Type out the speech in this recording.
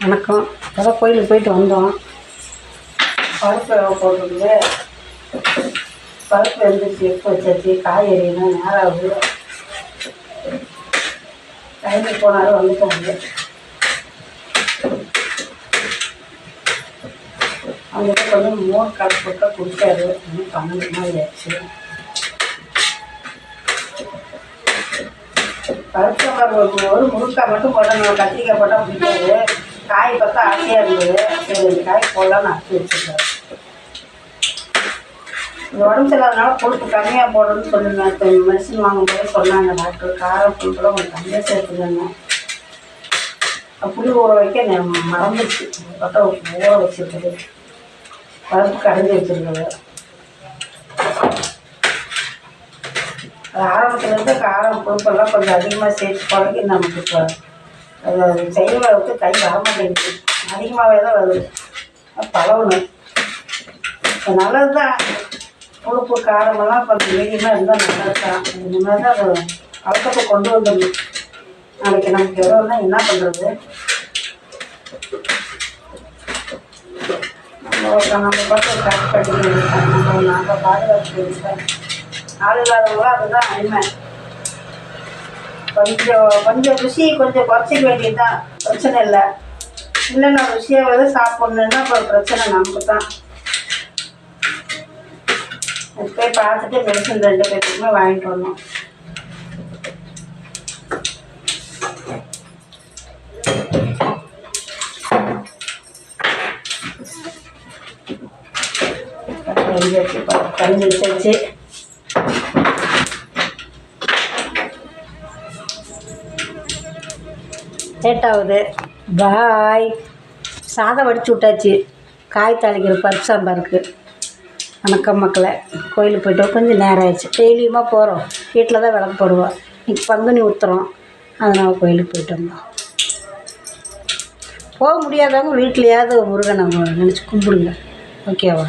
வணக்கம். அதான் கோயிலுக்கு போயிட்டு வந்தோம். பருப்பு வேக போட்டுருந்து பருப்பு எழுந்துச்சு எப்போ வச்சாச்சு. காய்கறிலாம் நேரம் ஆகுது. டைமுக்கு போனாலும் வந்துட்டாங்க அவங்ககிட்ட கொஞ்சம் மோர் கலப்பு போட்டால் குடிக்காது இன்னும் பன்னெண்டு மாதிரி ஆச்சு பருப்பு ஒரு ஒரு மட்டும் போடணும் கத்திரிக்காய் போட்டால் பிடிக்காது காய் பார்த்தா ஆசையாக இருந்தது. சரி இந்த காய் போடலாம்னு அரைச்சி வச்சுருக்கேன் இந்த உடம்பு சரியில்லாதனால கொழுப்பு கம்மியாக போடணும்னு சொல்லியிருந்தேன். இப்போ மெடிசன் வாங்கும்போது சொன்னாங்க டாக்டர் காரம் கொழுப்புலாம் கொஞ்சம் கம்மியாக சேர்த்துக்கங்க புளி ஊற வைக்க நெ- மறந்துச்சு பார்த்தா ஊற வச்சுருக்குது. பருப்பு கடைஞ்சி வச்சுருக்குது. அது ஆரம்பத்துலேருந்து காரம் கொழுப்பெல்லாம் கொஞ்சம் அதிகமாக சேர்த்து பழகி நமக்கு இப்போ அது செய்யறதுக்கு கை வர மாட்டேங்குது. அதிகமாகவே தான் வருது. பழகணும் இப்போ நல்லது தான் உழுப்பு காரமெல்லாம் கொஞ்சம் மீடியமாக இருந்தால் நல்லது தான் இந்த மாதிரி தான் அது பழக்கத்தை கொண்டு வந்துடணும் நாளைக்கு நமக்கு எவ்வளோனா என்ன பண்ணுறது நம்ம பார்த்து கரெக்ட் பண்ணி நம்ம பாதுகாப்பு ஆள் இல்லாதவங்களாம் அதுதான் அருமை கொஞ்சம் கொஞ்சம் ருசி கொஞ்சம் குறைச்சிக்க வேண்டியதுதான். பிரச்சனை இல்லை. இல்லை ருசியாக வந்து சாப்பிட்ணுன்னா அப்புறம் பிரச்சனை நமக்கு தான் போய் பார்த்துட்டு மெடிசன் ரெண்டு பேர்த்துக்குமே வாங்கிட்டு வரணும். கரைஞ்சி வச்சு. லேட் ஆகுது பாய். சாதம் வடிச்சு விட்டாச்சு. காய் தாளிக்கிற பருப்பு சாம்பாருக்கு. வணக்கம் மக்களை. கோயிலுக்கு போயிட்டு கொஞ்சம் நேரம் ஆயிடுச்சு. டெய்லியுமா போகிறோம் வீட்டில் தான் விளக்கு போடுவோம் இன்னைக்கு பங்குனி ஊற்றுறோம் அதனால் கோயிலுக்கு போயிட்டு வந்தோம். போக முடியாதவங்க வீட்லையாவது முருகனை நினச்சி கும்பிடுங்க. ஓகேவா?